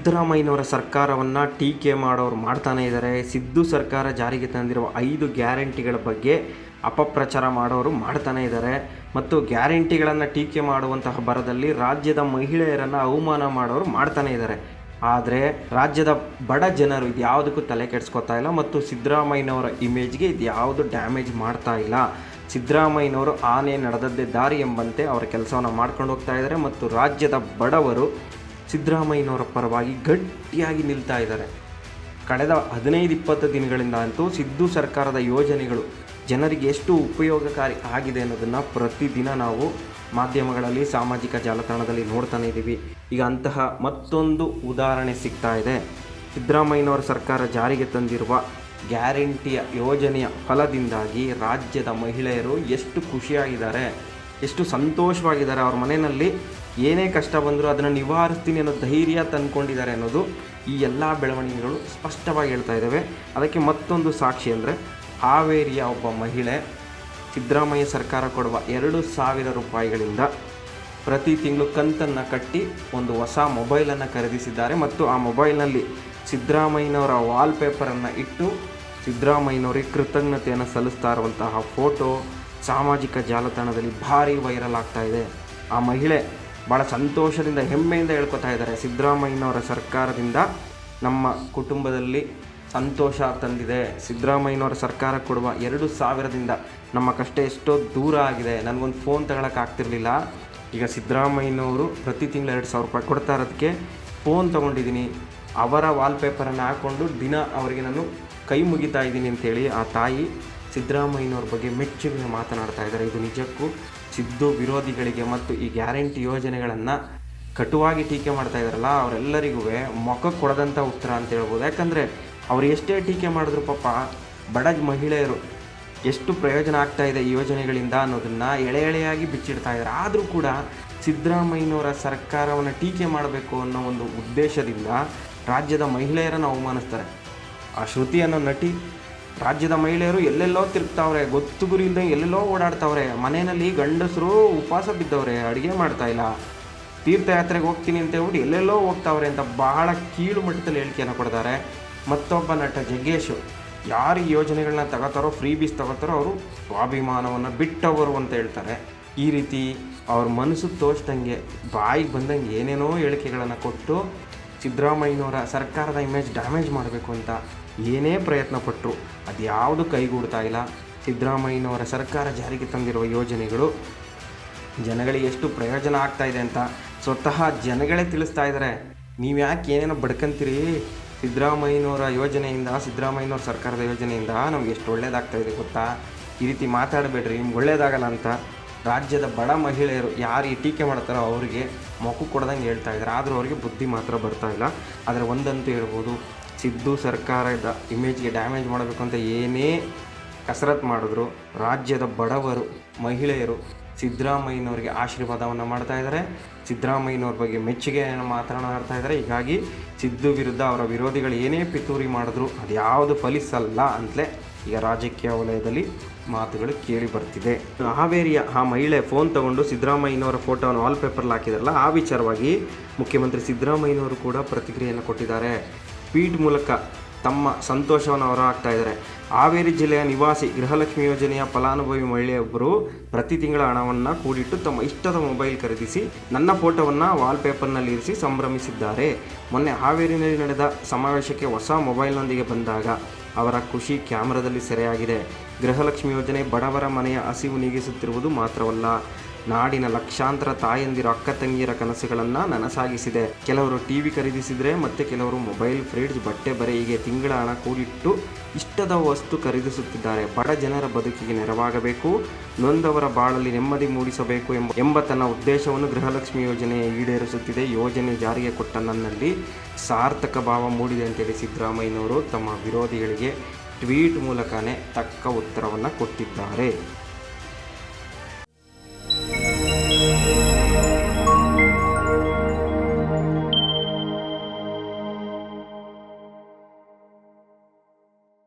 ಸಿದ್ದರಾಮಯ್ಯನವರ ಸರ್ಕಾರವನ್ನು ಟೀಕೆ ಮಾಡೋರು ಮಾಡ್ತಾನೆ ಇದ್ದಾರೆ ಸಿದ್ದು ಸರ್ಕಾರ ಜಾರಿಗೆ ತಂದಿರುವ ಐದು ಗ್ಯಾರಂಟಿಗಳ ಬಗ್ಗೆ ಅಪಪ್ರಚಾರ ಮಾಡೋರು ಮಾಡ್ತಾನೆ ಇದ್ದಾರೆ ಮತ್ತು ಗ್ಯಾರಂಟಿಗಳನ್ನು ಟೀಕೆ ಮಾಡುವಂತಹ ಬರದಲ್ಲಿ ರಾಜ್ಯದ ಮಹಿಳೆಯರನ್ನು ಅವಮಾನ ಮಾಡೋರು ಮಾಡ್ತಾನೆ ಇದ್ದಾರೆ ಆದರೆ ರಾಜ್ಯದ ಬಡ ಜನರು ಇದು ಯಾವುದಕ್ಕೂ ತಲೆ ಕೆಡಿಸ್ಕೊತಾ ಇಲ್ಲ ಮತ್ತು ಸಿದ್ದರಾಮಯ್ಯನವರ ಇಮೇಜ್ಗೆ ಇದು ಯಾವುದು ಡ್ಯಾಮೇಜ್ ಮಾಡ್ತಾ ಇಲ್ಲ. ಸಿದ್ದರಾಮಯ್ಯನವರು ಆನೆ ನಡೆದದ್ದೇ ದಾರಿ ಎಂಬಂತೆ ಅವರ ಕೆಲಸವನ್ನು ಮಾಡ್ಕೊಂಡು ಹೋಗ್ತಾ ಇದ್ದಾರೆ ಮತ್ತು ರಾಜ್ಯದ ಬಡವರು ಸಿದ್ದರಾಮಯ್ಯನವರ ಪರವಾಗಿ ಗಟ್ಟಿಯಾಗಿ ನಿಲ್ತಾ ಇದ್ದಾರೆ. ಕಳೆದ ಹದಿನೈದು ಇಪ್ಪತ್ತು ದಿನಗಳಿಂದ ಅಂತೂ ಸಿದ್ದು ಸರ್ಕಾರದ ಯೋಜನೆಗಳು ಜನರಿಗೆ ಎಷ್ಟು ಉಪಯೋಗಕಾರಿ ಆಗಿದೆ ಅನ್ನೋದನ್ನು ಪ್ರತಿದಿನ ನಾವು ಮಾಧ್ಯಮಗಳಲ್ಲಿ, ಸಾಮಾಜಿಕ ಜಾಲತಾಣದಲ್ಲಿ ನೋಡ್ತಾನೆ ಇದ್ದೀವಿ. ಈಗ ಅಂತಹ ಮತ್ತೊಂದು ಉದಾಹರಣೆ ಸಿಗ್ತಾ ಇದೆ. ಸಿದ್ದರಾಮಯ್ಯನವರ ಸರ್ಕಾರ ಜಾರಿಗೆ ತಂದಿರುವ ಗ್ಯಾರಂಟಿಯ ಯೋಜನೆಯ ಫಲದಿಂದಾಗಿ ರಾಜ್ಯದ ಮಹಿಳೆಯರು ಎಷ್ಟು ಖುಷಿಯಾಗಿದ್ದಾರೆ, ಎಷ್ಟು ಸಂತೋಷವಾಗಿದ್ದಾರೆ ಅವ್ರ ಮನೆಯಲ್ಲಿ. ಏನೇ ಕಷ್ಟ ಬಂದರೂ ಅದನ್ನು ನಿವಾರಿಸ್ತೀನಿ ಅನ್ನೋ ಧೈರ್ಯ ತಂದ್ಕೊಂಡಿದ್ದಾರೆ ಅನ್ನೋದು ಈ ಎಲ್ಲ ಬೆಳವಣಿಗೆಗಳು ಸ್ಪಷ್ಟವಾಗಿ ಹೇಳ್ತಾ ಇದ್ದಾವೆ. ಅದಕ್ಕೆ ಮತ್ತೊಂದು ಸಾಕ್ಷಿ ಅಂದರೆ ಹಾವೇರಿಯ ಒಬ್ಬ ಮಹಿಳೆ ಸಿದ್ದರಾಮಯ್ಯ ಸರ್ಕಾರ ಕೊಡುವ ಎರಡು ಸಾವಿರ ರೂಪಾಯಿಗಳಿಂದ ಪ್ರತಿ ತಿಂಗಳು ಕಂತನ್ನು ಕಟ್ಟಿ ಒಂದು ಹೊಸ ಮೊಬೈಲನ್ನು ಖರೀದಿಸಿದ್ದಾರೆ ಮತ್ತು ಆ ಮೊಬೈಲ್ನಲ್ಲಿ ಸಿದ್ದರಾಮಯ್ಯನವರ ವಾಲ್ಪೇಪರನ್ನು ಇಟ್ಟು ಸಿದ್ದರಾಮಯ್ಯನವರಿಗೆ ಕೃತಜ್ಞತೆಯನ್ನು ಸಲ್ಲಿಸ್ತಾ ಇರುವಂತಹ ಫೋಟೋ ಸಾಮಾಜಿಕ ಜಾಲತಾಣದಲ್ಲಿ ಭಾರಿ ವೈರಲ್ ಆಗ್ತಾ ಇದೆ. ಆ ಮಹಿಳೆ ಭಾಳ ಸಂತೋಷದಿಂದ, ಹೆಮ್ಮೆಯಿಂದ ಹೇಳ್ಕೊತಾ ಇದ್ದಾರೆ. ಸಿದ್ದರಾಮಯ್ಯನವರ ಸರ್ಕಾರದಿಂದ ನಮ್ಮ ಕುಟುಂಬದಲ್ಲಿ ಸಂತೋಷ ತಂದಿದೆ. ಸಿದ್ದರಾಮಯ್ಯನವರ ಸರ್ಕಾರ ಕೊಡುವ ಎರಡು ಸಾವಿರದಿಂದ ನಮ್ಮ ಕಷ್ಟ ಎಷ್ಟೋ ದೂರ ಆಗಿದೆ. ನನಗೊಂದು ಫೋನ್ ತಗೊಳಕ್ಕಾಗ್ತಿರ್ಲಿಲ್ಲ ಈಗ ಸಿದ್ದರಾಮಯ್ಯನವರು ಪ್ರತಿ ತಿಂಗಳು ಎರಡು ಸಾವಿರ ರೂಪಾಯಿ ಕೊಡ್ತಾ ಇರೋದಕ್ಕೆ ಫೋನ್ ತೊಗೊಂಡಿದ್ದೀನಿ. ಅವರ ವಾಲ್ಪೇಪರನ್ನು ಹಾಕ್ಕೊಂಡು ದಿನ ಅವರಿಗೆ ನಾನು ಕೈ ಮುಗಿತಾ ಇದ್ದೀನಿ ಅಂತೇಳಿ ಆ ತಾಯಿ ಸಿದ್ದರಾಮಯ್ಯನವ್ರ ಬಗ್ಗೆ ಮೆಚ್ಚುಗೆ ಮಾತನಾಡ್ತಾ ಇದ್ದಾರೆ. ಇದು ನಿಜಕ್ಕೂ ಸಿದ್ದು ವಿರೋಧಿಗಳಿಗೆ ಮತ್ತು ಈ ಗ್ಯಾರಂಟಿ ಯೋಜನೆಗಳನ್ನು ಕಟುವಾಗಿ ಟೀಕೆ ಮಾಡ್ತಾ ಇದ್ದಾರಲ್ಲ, ಅವರೆಲ್ಲರಿಗೂ ಮೊಖಕ್ಕೆ ಕೊಡದಂಥ ಉತ್ತರ ಅಂತ ಹೇಳ್ಬೋದು. ಯಾಕಂದರೆ ಅವ್ರು ಎಷ್ಟೇ ಟೀಕೆ ಮಾಡಿದ್ರು ಪಾಪ ಬಡ ಮಹಿಳೆಯರು ಎಷ್ಟು ಪ್ರಯೋಜನ ಆಗ್ತಾ ಇದೆ ಈ ಯೋಜನೆಗಳಿಂದ ಅನ್ನೋದನ್ನು ಎಳೆ ಎಳೆಯಾಗಿ ಬಿಚ್ಚಿಡ್ತಾ ಇದ್ದಾರೆ. ಆದರೂ ಕೂಡ ಸಿದ್ದರಾಮಯ್ಯನವರ ಸರ್ಕಾರವನ್ನು ಟೀಕೆ ಮಾಡಬೇಕು ಅನ್ನೋ ಒಂದು ಉದ್ದೇಶದಿಂದ ರಾಜ್ಯದ ಮಹಿಳೆಯರನ್ನು ಅವಮಾನಿಸ್ತಾರೆ. ಆ ಶ್ರುತಿ ಅನ್ನೋ ನಟಿ ರಾಜ್ಯದ ಮಹಿಳೆಯರು ಎಲ್ಲೆಲ್ಲೋ ತಿರುಗ್ತಾವ್ರೆ, ಗೊತ್ತು ಗುರಿ ಇಲ್ಲದೆ ಎಲ್ಲೆಲ್ಲೋ ಓಡಾಡ್ತಾವ್ರೆ, ಮನೆಯಲ್ಲಿ ಗಂಡಸರು ಉಪವಾಸ ಬಿದ್ದವ್ರೆ, ಅಡುಗೆ ಮಾಡ್ತಾ ಇಲ್ಲ. ತೀರ್ಥಯಾತ್ರೆಗೆ ಹೋಗ್ತೀನಿ ಅಂತ ಹೇಳ್ಬಿಟ್ಟು ಎಲ್ಲೆಲ್ಲೋ ಹೋಗ್ತಾವ್ರೆ ಅಂತ ಬಹಳ ಕೀಳು ಮಟ್ಟದಲ್ಲಿ ಹೇಳಿಕೆಯನ್ನು ಕೊಡ್ತಾರೆ. ಮತ್ತೊಬ್ಬ ನಟ ಜಗ್ಗೇಶು, ಯಾರು ಯೋಜನೆಗಳನ್ನ ತಗೋತಾರೋ ಫ್ರೀ ಬೀಸ್ ತಗೋತಾರೋ, ಅವರು ಸ್ವಾಭಿಮಾನವನ್ನು ಬಿಟ್ಟವರು ಅಂತ ಹೇಳ್ತಾರೆ. ಈ ರೀತಿ ಅವ್ರ ಮನಸ್ಸು ತೋಚ್ದಂಗೆ, ಬಾಯಿಗೆ ಬಂದಂಗೆ ಏನೇನೋ ಹೇಳಿಕೆಗಳನ್ನು ಕೊಟ್ಟು ಸಿದ್ದರಾಮಯ್ಯನವರ ಸರ್ಕಾರದ ಇಮೇಜ್ ಡ್ಯಾಮೇಜ್ ಮಾಡಬೇಕು ಅಂತ ಏನೇ ಪ್ರಯತ್ನ ಪಟ್ಟರು ಅದು ಯಾವುದು ಕೈಗೂಡ್ತಾ ಇಲ್ಲ. ಸಿದ್ದರಾಮಯ್ಯನವರ ಸರ್ಕಾರ ಜಾರಿಗೆ ತಂದಿರುವ ಯೋಜನೆಗಳು ಜನಗಳಿಗೆ ಎಷ್ಟು ಪ್ರಯೋಜನ ಆಗ್ತಾ ಇದೆ ಅಂತ ಸ್ವತಃ ಜನಗಳೇ ತಿಳಿಸ್ತಾ ಇದ್ದಾರೆ. ನೀವು ಯಾಕೆ ಏನೇನೋ ಬಡ್ಕಂತೀರಿ? ಸಿದ್ದರಾಮಯ್ಯನವರ ಯೋಜನೆಯಿಂದ, ಸಿದ್ದರಾಮಯ್ಯನವ್ರ ಸರ್ಕಾರದ ಯೋಜನೆಯಿಂದ ನಮ್ಗೆ ಎಷ್ಟು ಒಳ್ಳೇದಾಗ್ತಾ ಇದೆ ಗೊತ್ತಾ? ಈ ರೀತಿ ಮಾತಾಡಬೇಡ್ರಿ, ನಿಮ್ಗೆ ಒಳ್ಳೇದಾಗಲ್ಲ ಅಂತ ರಾಜ್ಯದ ಬಡ ಮಹಿಳೆಯರು ಯಾರು ಈ ಟೀಕೆ ಮಾಡ್ತಾರೋ ಅವರಿಗೆ ಮೊಕ್ಕು ಕೊಡ್ದಂಗೆ ಹೇಳ್ತಾ ಇದ್ದಾರೆ. ಆದರೂ ಅವರಿಗೆ ಬುದ್ಧಿ ಮಾತ್ರ ಬರ್ತಾ ಇಲ್ಲ. ಆದರೆ ಒಂದಂತೂ ಹೇಳ್ಬೋದು ಸಿದ್ದು ಸರ್ಕಾರದ ಇಮೇಜ್ಗೆ ಡ್ಯಾಮೇಜ್ ಮಾಡಬೇಕು ಅಂತ ಏನೇ ಕಸರತ್ತು ಮಾಡಿದ್ರು, ರಾಜ್ಯದ ಬಡವರು, ಮಹಿಳೆಯರು ಸಿದ್ದರಾಮಯ್ಯನವರಿಗೆ ಆಶೀರ್ವಾದವನ್ನು ಮಾಡ್ತಾ ಇದ್ದಾರೆ. ಸಿದ್ದರಾಮಯ್ಯನವ್ರ ಬಗ್ಗೆ ಮೆಚ್ಚುಗೆಯನ್ನು ಮಾತನಾಡ್ತಾ ಇದ್ದಾರೆ. ಹೀಗಾಗಿ ಸಿದ್ದು ವಿರುದ್ಧ ಅವರ ವಿರೋಧಿಗಳು ಏನೇ ಪಿತೂರಿ ಮಾಡಿದ್ರು ಅದು ಯಾವುದು ಫಲಿಸಲ್ಲ ಅಂತಲೇ ಈಗ ರಾಜಕೀಯ ವಲಯದಲ್ಲಿ ಮಾತುಗಳು ಕೇಳಿ ಬರ್ತಿದೆ. ಹಾವೇರಿಯ ಆ ಮಹಿಳೆ ಫೋನ್ ತಗೊಂಡು ಸಿದ್ದರಾಮಯ್ಯನವರ ಫೋಟೋವನ್ನು ವಾಲ್ಪೇಪರ್ಲ್ಲಿ ಹಾಕಿದಾರಲ್ಲ, ಆ ವಿಚಾರವಾಗಿ ಮುಖ್ಯಮಂತ್ರಿ ಸಿದ್ದರಾಮಯ್ಯನವರು ಕೂಡ ಪ್ರತಿಕ್ರಿಯೆಯನ್ನು ಕೊಟ್ಟಿದ್ದಾರೆ. ಟ್ವೀಟ್ ಮೂಲಕ ತಮ್ಮ ಸಂತೋಷವನ್ನು ಹೊರಹಾಕ್ತಾ ಇದ್ದಾರೆ. ಹಾವೇರಿ ಜಿಲ್ಲೆಯ ನಿವಾಸಿ ಗೃಹಲಕ್ಷ್ಮಿ ಯೋಜನೆಯ ಫಲಾನುಭವಿ ಮಹಿಳೆಯೊಬ್ಬರು ಪ್ರತಿ ತಿಂಗಳ ಹಣವನ್ನು ಕೂಡಿಟ್ಟು ತಮ್ಮ ಇಷ್ಟದ ಮೊಬೈಲ್ ಖರೀದಿಸಿ ನನ್ನ ಫೋಟೋವನ್ನು ವಾಲ್ಪೇಪರ್ನಲ್ಲಿ ಇರಿಸಿ ಸಂಭ್ರಮಿಸಿದ್ದಾರೆ. ಮೊನ್ನೆ ಹಾವೇರಿನಲ್ಲಿ ನಡೆದ ಸಮಾವೇಶಕ್ಕೆ ಹೊಸ ಮೊಬೈಲ್ನೊಂದಿಗೆ ಬಂದಾಗ ಅವರ ಖುಷಿ ಕ್ಯಾಮ್ರಾದಲ್ಲಿ ಸೆರೆಯಾಗಿದೆ. ಗೃಹಲಕ್ಷ್ಮಿ ಯೋಜನೆ ಬಡವರ ಮನೆಯ ಹಸಿವು ನೀಗಿಸುತ್ತಿರುವುದು ಮಾತ್ರವಲ್ಲ ನಾಡಿನ ಲಕ್ಷಾಂತರ ತಾಯಂದಿರ ಅಕ್ಕ ತಂಗಿಯರ ಕನಸುಗಳನ್ನು ನನಸಾಗಿಸಿದೆ. ಕೆಲವರು ಟಿವಿ ಖರೀದಿಸಿದರೆ ಮತ್ತೆ ಕೆಲವರು ಮೊಬೈಲ್ ಫ್ರಿಡ್ಜ್ ಬಟ್ಟೆ ಬರೆ ಹೀಗೆ ತಿಂಗಳ ಹಣ ಕೂಡಿಟ್ಟು ಇಷ್ಟದ ವಸ್ತು ಖರೀದಿಸುತ್ತಿದ್ದಾರೆ. ಬಡ ಜನರ ಬದುಕಿಗೆ ನೆರವಾಗಬೇಕು, ನೊಂದವರ ಬಾಳಲ್ಲಿ ನೆಮ್ಮದಿ ಮೂಡಿಸಬೇಕು ಎಂಬ ಎಂಬ ತನ್ನ ಉದ್ದೇಶವನ್ನು ಗೃಹಲಕ್ಷ್ಮಿ ಯೋಜನೆ ಈಡೇರಿಸುತ್ತಿದೆ. ಯೋಜನೆ ಜಾರಿಗೆ ಕೊಟ್ಟ ನನ್ನಲ್ಲಿ ಸಾರ್ಥಕ ಭಾವ ಮೂಡಿದೆ ಅಂತೇಳಿ ಸಿದ್ದರಾಮಯ್ಯನವರು ತಮ್ಮ ವಿರೋಧಿಗಳಿಗೆ ಟ್ವೀಟ್ ಮೂಲಕನೇ ತಕ್ಕ ಉತ್ತರವನ್ನು ಕೊಟ್ಟಿದ್ದಾರೆ.